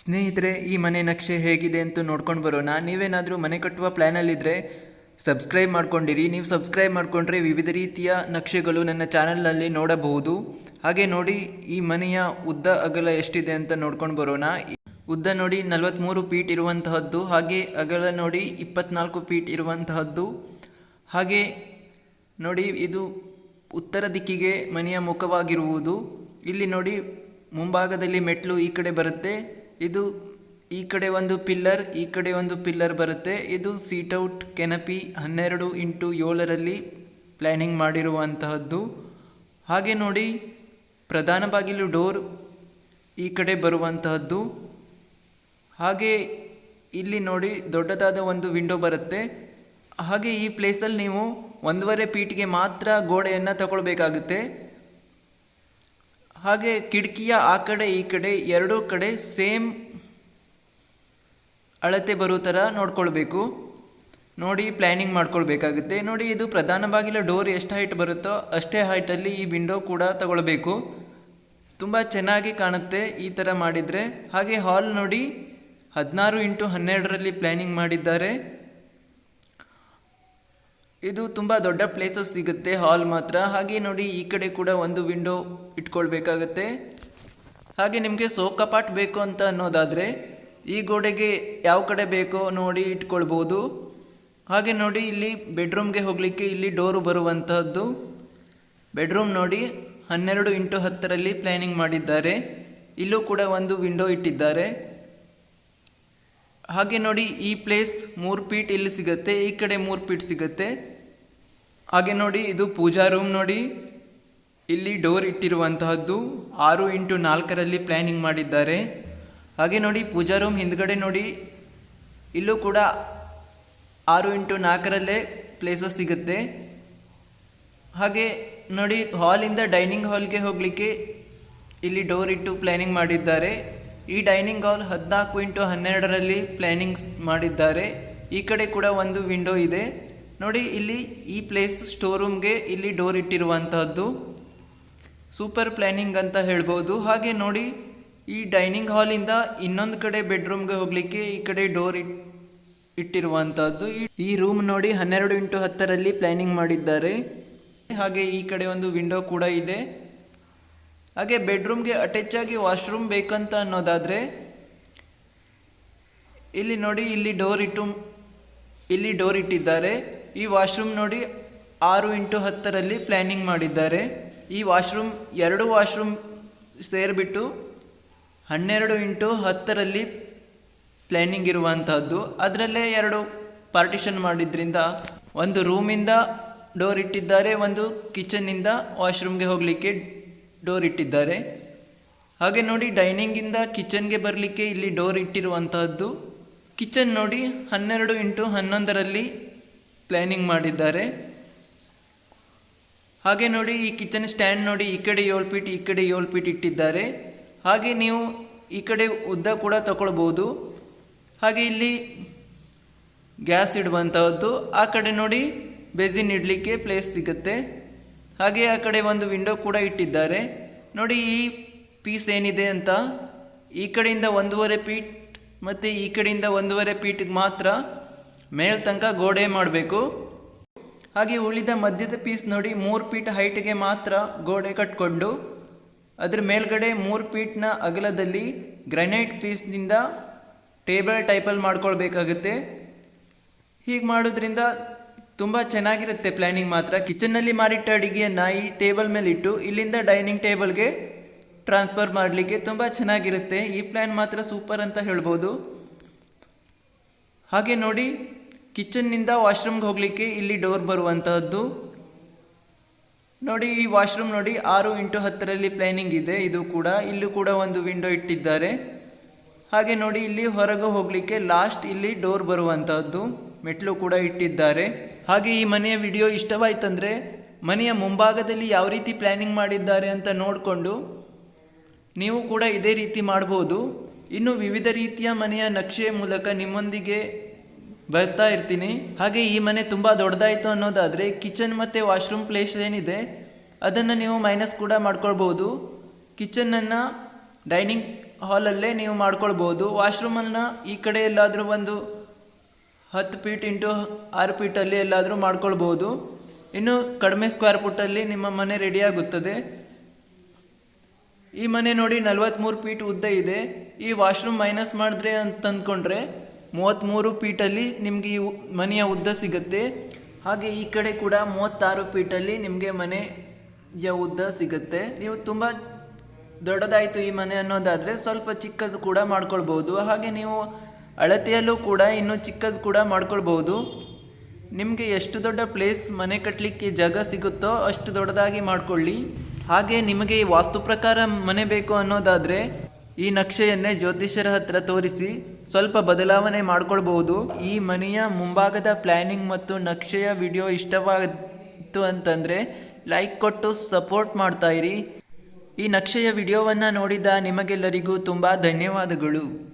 ಸ್ನೇಹಿತರೆ, ಈ ಮನೆ ನಕ್ಷೆ ಹೇಗಿದೆ ಅಂತ ನೋಡ್ಕೊಂಡು ಬರೋಣ. ನೀವೇನಾದರೂ ಮನೆ ಕಟ್ಟುವ ಪ್ಲ್ಯಾನಲ್ಲಿದ್ದರೆ ಸಬ್ಸ್ಕ್ರೈಬ್ ಮಾಡ್ಕೊಂಡಿರಿ. ನೀವು ಸಬ್ಸ್ಕ್ರೈಬ್ ಮಾಡಿಕೊಂಡ್ರೆ ವಿವಿಧ ರೀತಿಯ ನಕ್ಷೆಗಳು ನನ್ನ ಚಾನಲ್ನಲ್ಲಿ ನೋಡಬಹುದು. ಹಾಗೆ ನೋಡಿ, ಈ ಮನೆಯ ಉದ್ದ ಅಗಲ ಎಷ್ಟಿದೆ ಅಂತ ನೋಡ್ಕೊಂಡು ಬರೋಣ. ಉದ್ದ ನೋಡಿ ನಲವತ್ತ್ಮೂರು ಪೀಟ್ ಇರುವಂತಹದ್ದು, ಹಾಗೆ ಅಗಲ ನೋಡಿ ಇಪ್ಪತ್ನಾಲ್ಕು ಪೀಟ್ ಇರುವಂತಹದ್ದು. ಹಾಗೆ ನೋಡಿ, ಇದು ಉತ್ತರ ದಿಕ್ಕಿಗೆ ಮನೆಯ ಮುಖವಾಗಿರುವುದು. ಇಲ್ಲಿ ನೋಡಿ, ಮುಂಭಾಗದಲ್ಲಿ ಮೆಟ್ಲು ಈ ಕಡೆ ಬರುತ್ತೆ. ಇದು ಈ ಕಡೆ ಒಂದು ಪಿಲ್ಲರ್, ಈ ಕಡೆ ಒಂದು ಪಿಲ್ಲರ್ ಬರುತ್ತೆ. ಇದು ಸೀಟೌಟ್ ಕೆನಪಿ ಹನ್ನೆರಡು ಇಂಟು ಏಳರಲ್ಲಿ ಪ್ಲ್ಯಾನಿಂಗ್ ಮಾಡಿರುವಂತಹದ್ದು. ಹಾಗೆ ನೋಡಿ, ಪ್ರಧಾನ ಬಾಗಿಲು ಡೋರ್ ಈ ಕಡೆ ಬರುವಂತಹದ್ದು. ಹಾಗೆ ಇಲ್ಲಿ ನೋಡಿ ದೊಡ್ಡದಾದ ಒಂದು ವಿಂಡೋ ಬರುತ್ತೆ. ಹಾಗೆ ಈ ಪ್ಲೇಸಲ್ಲಿ ನೀವು ಒಂದೂವರೆ ಫೀಟ್ಗೆ ಮಾತ್ರ ಗೋಡೆಯನ್ನು ತಗೊಳ್ಬೇಕಾಗುತ್ತೆ. ಹಾಗೆ ಕಿಟಕಿಯ ಆ ಕಡೆ ಈ ಕಡೆ ಎರಡೂ ಕಡೆ ಸೇಮ್ ಅಳತೆ ಬರೋ ಥರ ನೋಡ್ಕೊಳ್ಬೇಕು. ನೋಡಿ ಪ್ಲ್ಯಾನಿಂಗ್ ಮಾಡ್ಕೊಳ್ಬೇಕಾಗುತ್ತೆ. ನೋಡಿ ಇದು ಪ್ರಧಾನ ಬಾಗಿಲ ಡೋರ್ ಎಷ್ಟು ಹೈಟ್ ಬರುತ್ತೋ ಅಷ್ಟೇ ಹೈಟಲ್ಲಿ ಈ ವಿಂಡೋ ಕೂಡ ತಗೊಳ್ಬೇಕು. ತುಂಬ ಚೆನ್ನಾಗಿ ಕಾಣುತ್ತೆ ಈ ಥರ ಮಾಡಿದರೆ. ಹಾಗೆ ಹಾಲ್ ನೋಡಿ ಹದಿನಾರು ಇಂಟು ಹನ್ನೆರಡರಲ್ಲಿ ಪ್ಲ್ಯಾನಿಂಗ್ ಮಾಡಿದ್ದಾರೆ. ಇದು ತುಂಬ ದೊಡ್ಡ ಪ್ಲೇಸಸ್ ಸಿಗುತ್ತೆ ಹಾಲ್ ಮಾತ್ರ. ಹಾಗೆ ನೋಡಿ, ಈ ಕಡೆ ಕೂಡ ಒಂದು ವಿಂಡೋ ಇಟ್ಕೊಳ್ಬೇಕಾಗತ್ತೆ. ಹಾಗೆ ನಿಮಗೆ ಸೋಕಪಾಟ್ ಬೇಕು ಅಂತ ಅನ್ನೋದಾದರೆ, ಈ ಗೋಡೆಗೆ ಯಾವ ಕಡೆ ಬೇಕೋ ನೋಡಿ ಇಟ್ಕೊಳ್ಬೋದು. ಹಾಗೆ ನೋಡಿ, ಇಲ್ಲಿ ಬೆಡ್ರೂಮ್ಗೆ ಹೋಗಲಿಕ್ಕೆ ಇಲ್ಲಿ ಡೋರು ಬರುವಂತಹದ್ದು. ಬೆಡ್ರೂಮ್ ನೋಡಿ ಹನ್ನೆರಡು ಇಂಟು ಹತ್ತರಲ್ಲಿ ಪ್ಲ್ಯಾನಿಂಗ್ ಮಾಡಿದ್ದಾರೆ. ಇಲ್ಲೂ ಕೂಡ ಒಂದು ವಿಂಡೋ ಇಟ್ಟಿದ್ದಾರೆ. ಹಾಗೆ ನೋಡಿ, ಈ ಪ್ಲೇಸ್ ಮೂರು ಫೀಟ್ ಇಲ್ಲಿ ಸಿಗುತ್ತೆ, ಈ ಕಡೆ ಮೂರು ಫೀಟ್ ಸಿಗುತ್ತೆ. ಹಾಗೆ ನೋಡಿ, ಇದು ಪೂಜಾ ರೂಮ್ ನೋಡಿ. ಇಲ್ಲಿ ಡೋರ್ ಇಟ್ಟಿರುವಂತಹದ್ದು ಆರು ಇಂಟು ನಾಲ್ಕರಲ್ಲಿ ಪ್ಲ್ಯಾನಿಂಗ್ ಮಾಡಿದ್ದಾರೆ. ಹಾಗೆ ನೋಡಿ, ಪೂಜಾ ರೂಮ್ ಹಿಂದ್ಗಡೆ ನೋಡಿ, ಇಲ್ಲೂ ಕೂಡ ಆರು ಇಂಟು ನಾಲ್ಕರಲ್ಲೇ ಪ್ಲೇಸಸ್ ಸಿಗುತ್ತೆ. ಹಾಗೆ ನೋಡಿ ಹಾಲಿಂದ ಡೈನಿಂಗ್ ಹಾಲ್ಗೆ ಹೋಗಲಿಕ್ಕೆ ಇಲ್ಲಿ ಡೋರ್ ಇಟ್ಟು ಪ್ಲ್ಯಾನಿಂಗ್ ಮಾಡಿದ್ದಾರೆ. ಈ ಡೈನಿಂಗ್ ಹಾಲ್ ಹದಿನಾಲ್ಕು ಇಂಟು ಹನ್ನೆರಡರಲ್ಲಿ ಪ್ಲ್ಯಾನಿಂಗ್ ಮಾಡಿದ್ದಾರೆ. ಈ ಕಡೆ ಕೂಡ ಒಂದು ವಿಂಡೋ ಇದೆ. ನೋಡಿ, ಇಲ್ಲಿ ಈ ಪ್ಲೇಸ್ ಸ್ಟೋರ್ ರೂಮ್ಗೆ ಇಲ್ಲಿ ಡೋರ್ ಇಟ್ಟಿರುವಂತಹದ್ದು. ಸೂಪರ್ ಪ್ಲ್ಯಾನಿಂಗ್ ಅಂತ ಹೇಳ್ಬೋದು. ಹಾಗೆ ನೋಡಿ, ಈ ಡೈನಿಂಗ್ ಹಾಲಿಂದ ಇನ್ನೊಂದು ಕಡೆ ಬೆಡ್ರೂಮ್ಗೆ ಹೋಗಲಿಕ್ಕೆ ಈ ಕಡೆ ಡೋರ್ ಇಟ್ ಇಟ್ಟಿರುವಂತಹದ್ದು. ಈ- ರೂಮ್ ನೋಡಿ ಹನ್ನೆರಡು ಇಂಟು ಹತ್ತರಲ್ಲಿ ಪ್ಲ್ಯಾನಿಂಗ್ ಮಾಡಿದ್ದಾರೆ. ಹಾಗೆ ಈ ಕಡೆ ಒಂದು ವಿಂಡೋ ಕೂಡ ಇದೆ. ಹಾಗೆ ಬೆಡ್ರೂಮ್ಗೆ ಅಟ್ಯಾಚ್ ಆಗಿ ವಾಶ್ರೂಮ್ ಬೇಕಂತ ಅನ್ನೋದಾದರೆ, ಇಲ್ಲಿ ನೋಡಿ, ಇಲ್ಲಿ ಡೋರ್ ಇಟ್ಟು, ಇಲ್ಲಿ ಡೋರ್ ಇಟ್ಟಿದ್ದಾರೆ. ಈ ವಾಶ್ರೂಮ್ ನೋಡಿ ಆರು ಇಂಟು ಹತ್ತರಲ್ಲಿ ಪ್ಲ್ಯಾನಿಂಗ್ ಮಾಡಿದ್ದಾರೆ. ಈ ವಾಶ್ರೂಮ್ ಎರಡು ವಾಶ್ರೂಮ್ ಸೇರಿಬಿಟ್ಟು ಹನ್ನೆರಡು ಇಂಟು ಹತ್ತರಲ್ಲಿ ಪ್ಲ್ಯಾನಿಂಗ್ ಇರುವಂತಹದ್ದು. ಅದರಲ್ಲೇ ಎರಡು ಪಾರ್ಟಿಷನ್ ಮಾಡಿದ್ರಿಂದ ಒಂದು ರೂಮಿಂದ ಡೋರ್ ಇಟ್ಟಿದ್ದಾರೆ, ಒಂದು ಕಿಚನ್ನಿಂದ ವಾಶ್ರೂಮ್ಗೆ ಹೋಗಲಿಕ್ಕೆ ಡೋರ್ ಇಟ್ಟಿದ್ದಾರೆ. ಹಾಗೆ ನೋಡಿ ಡೈನಿಂಗಿಂದ ಕಿಚನ್ಗೆ ಬರಲಿಕ್ಕೆ ಇಲ್ಲಿ ಡೋರ್ ಇಟ್ಟಿರುವಂತಹದ್ದು. ಕಿಚನ್ ನೋಡಿ ಹನ್ನೆರಡು ಇಂಟು ಹನ್ನೊಂದರಲ್ಲಿ ಪ್ಲ್ಯಾನಿಂಗ್ ಮಾಡಿದ್ದಾರೆ. ಹಾಗೆ ನೋಡಿ ಈ ಕಿಚನ್ ಸ್ಟ್ಯಾಂಡ್ ನೋಡಿ ಈ ಕಡೆ ಏಳು ಫೀಟ್ ಈ ಕಡೆ ಏಳು ಫೀಟ್ ಇಟ್ಟಿದ್ದಾರೆ. ಹಾಗೆ ನೀವು ಈ ಕಡೆ ಉದ್ದ ಕೂಡ ತಗೊಳ್ಬೋದು ಹಾಗೆ ಇಲ್ಲಿ ಗ್ಯಾಸ್ ಇಡುವಂಥದ್ದು ಆ ಕಡೆ ನೋಡಿ ಬೇಸಿನ್ ಇಡಲಿಕ್ಕೆ ಪ್ಲೇಸ್ ಸಿಗುತ್ತೆ. ಹಾಗೆ ಆ ಕಡೆ ಒಂದು ವಿಂಡೋ ಕೂಡ ಇಟ್ಟಿದ್ದಾರೆ. ನೋಡಿ ಈ ಪೀಸ್ ಏನಿದೆ ಅಂತ? ಈ ಕಡೆಯಿಂದ ಒಂದೂವರೆ ಫೀಟ್ ಮತ್ತು ಈ ಕಡೆಯಿಂದ ಒಂದೂವರೆ ಫೀಟ್ಗೆ ಮಾತ್ರ ಮೇಲ್ ತನಕ ಗೋಡೆ ಮಾಡಬೇಕು. ಹಾಗೆ ಉಳಿದ ಮಧ್ಯದ ಪೀಸ್ ನೋಡಿ ಮೂರು ಫೀಟ್ ಹೈಟ್ಗೆ ಮಾತ್ರ ಗೋಡೆ ಕಟ್ಕೊಂಡು, ಅದರ ಮೇಲ್ಗಡೆ ಮೂರು ಫೀಟ್ನ ಅಗಲದಲ್ಲಿ ಗ್ರನೈಟ್ ಪೀಸ್ನಿಂದ ಟೇಬಲ್ ಟೈಪಲ್ಲಿ ಮಾಡ್ಕೊಳ್ಬೇಕಾಗುತ್ತೆ. ಹೀಗೆ ಮಾಡೋದ್ರಿಂದ ತುಂಬ ಚೆನ್ನಾಗಿರುತ್ತೆ ಪ್ಲ್ಯಾನಿಂಗ್ ಮಾತ್ರ. ಕಿಚನ್ನಲ್ಲಿ ಮಾಡಿಟ್ಟ ಅಡುಗೆಯನ್ನು ಈ ಟೇಬಲ್ ಮೇಲೆ ಇಟ್ಟು ಇಲ್ಲಿಂದ ಡೈನಿಂಗ್ ಟೇಬಲ್ಗೆ ಟ್ರಾನ್ಸ್ಫರ್ ಮಾಡಲಿಕ್ಕೆ ತುಂಬ ಚೆನ್ನಾಗಿರುತ್ತೆ. ಈ ಪ್ಲ್ಯಾನ್ ಮಾತ್ರ ಸೂಪರ್ ಅಂತ ಹೇಳ್ಬೋದು. ಹಾಗೆ ನೋಡಿ ಕಿಚನ್ನಿಂದ ವಾಶ್ರೂಮ್ಗೆ ಹೋಗಲಿಕ್ಕೆ ಇಲ್ಲಿ ಡೋರ್ ಬರುವಂತಹದ್ದು. ನೋಡಿ, ಈ ವಾಶ್ರೂಮ್ ನೋಡಿ ಆರು ಇಂಟು ಹತ್ತರಲ್ಲಿ ಪ್ಲಾನಿಂಗ್ ಇದೆ. ಇದು ಕೂಡ ಇಲ್ಲೂ ಕೂಡ ಒಂದು ವಿಂಡೋ ಇಟ್ಟಿದ್ದಾರೆ. ಹಾಗೆ ನೋಡಿ, ಇಲ್ಲಿ ಹೊರಗೆ ಹೋಗಲಿಕ್ಕೆ ಲಾಸ್ಟ್ ಇಲ್ಲಿ ಡೋರ್ ಬರುವಂತಹದ್ದು. ಮೆಟ್ಲು ಕೂಡ ಇಟ್ಟಿದ್ದಾರೆ. ಹಾಗೆ ಈ ಮನೆಯ ವಿಡಿಯೋ ಇಷ್ಟವಾಯ್ತಂದರೆ, ಮನೆಯ ಮುಂಭಾಗದಲ್ಲಿ ಯಾವ ರೀತಿ ಪ್ಲ್ಯಾನಿಂಗ್ ಮಾಡಿದ್ದಾರೆ ಅಂತ ನೋಡಿಕೊಂಡು ನೀವು ಕೂಡ ಇದೇ ರೀತಿ ಮಾಡ್ಬೋದು. ಇನ್ನು ವಿವಿಧ ರೀತಿಯ ಮನೆಯ ನಕ್ಷೆ ಮೂಲಕ ನಿಮ್ಮೊಂದಿಗೆ ಬರ್ತಾ ಇರ್ತೀನಿ. ಹಾಗೆ ಈ ಮನೆ ತುಂಬ ದೊಡ್ಡದಾಯಿತು ಅನ್ನೋದಾದರೆ ಕಿಚನ್ ಮತ್ತು ವಾಶ್ರೂಮ್ ಪ್ಲೇಸ್ ಏನಿದೆ, ಅದನ್ನು ನೀವು ಮೈನಸ್ ಕೂಡ ಮಾಡ್ಕೊಳ್ಬೋದು. ಕಿಚನನ್ನು ಡೈನಿಂಗ್ ಹಾಲಲ್ಲೇ ನೀವು ಮಾಡ್ಕೊಳ್ಬೋದು. ವಾಶ್ರೂಮನ್ನು ಈ ಕಡೆ ಎಲ್ಲಾದರೂ ಒಂದು ಹತ್ತು ಫೀಟ್ ಇಂಟು ಆರು ಫೀಟಲ್ಲಿ ಎಲ್ಲಾದರೂ ಮಾಡ್ಕೊಳ್ಬೋದು. ಇನ್ನು ಕಡಿಮೆ ಸ್ಕ್ವೇರ್ ಫುಟ್ಟಲ್ಲಿ ನಿಮ್ಮ ಮನೆ ರೆಡಿಯಾಗುತ್ತದೆ ಈ ಮನೆ ನೋಡಿ ನಲವತ್ತ್ಮೂರು ಫೀಟ್ ಉದ್ದ ಇದೆ. ಈ ವಾಶ್ರೂಮ್ ಮೈನಸ್ ಮಾಡಿದ್ರೆ ಅಂತ ಅಂದ್ಕೊಂಡ್ರೆ ಮೂವತ್ತ್ಮೂರು ಫೀಟಲ್ಲಿ ನಿಮಗೆ ಈ ಮನೆಯ ಉದ್ದ ಸಿಗುತ್ತೆ. ಹಾಗೆ ಈ ಕಡೆ ಕೂಡ ಮೂವತ್ತಾರು ಫೀಟಲ್ಲಿ ನಿಮಗೆ ಮನೆಯ ಉದ್ದ ಸಿಗುತ್ತೆ. ನೀವು ತುಂಬ ದೊಡ್ಡದಾಯಿತು ಈ ಮನೆ ಅನ್ನೋದಾದರೆ ಸ್ವಲ್ಪ ಚಿಕ್ಕದು ಕೂಡ ಮಾಡ್ಕೊಳ್ಬೋದು. ಹಾಗೆ ನೀವು ಅಳತೆಯಲ್ಲೂ ಕೂಡ ಇನ್ನೂ ಚಿಕ್ಕದು ಕೂಡ ಮಾಡ್ಕೊಳ್ಬೋದು. ನಿಮಗೆ ಎಷ್ಟು ದೊಡ್ಡ ಪ್ಲೇಸ್ ಮನೆ ಕಟ್ಟಲಿಕ್ಕೆ ಜಾಗ ಸಿಗುತ್ತೋ ಅಷ್ಟು ದೊಡ್ಡದಾಗಿ ಮಾಡಿಕೊಳ್ಳಿ. ಹಾಗೆ ನಿಮಗೆ ವಾಸ್ತು ಪ್ರಕಾರ ಮನೆ ಬೇಕು ಅನ್ನೋದಾದರೆ ಈ ನಕ್ಷೆಯನ್ನೇ ಜ್ಯೋತಿಷ್ಯರ ಹತ್ರ ತೋರಿಸಿ. ಸ್ವಲ್ಪ ಬದಲಾವಣೆ ಮಾಡ್ಕೊಳ್ಬಹುದು. ಈ ಮನೆಯ ಮುಂಭಾಗದ ಪ್ಲ್ಯಾನಿಂಗ್ ಮತ್ತು ನಕ್ಷೆಯ ವಿಡಿಯೋ ಇಷ್ಟವಾಯಿತು ಅಂತಂದರೆ ಲೈಕ್ ಕೊಟ್ಟು ಸಪೋರ್ಟ್ ಮಾಡ್ತಾ ಇರಿ. ಈ ನಕ್ಷೆಯ ವಿಡಿಯೋವನ್ನು ನೋಡಿದ ನಿಮಗೆಲ್ಲರಿಗೂ ತುಂಬ ಧನ್ಯವಾದಗಳು.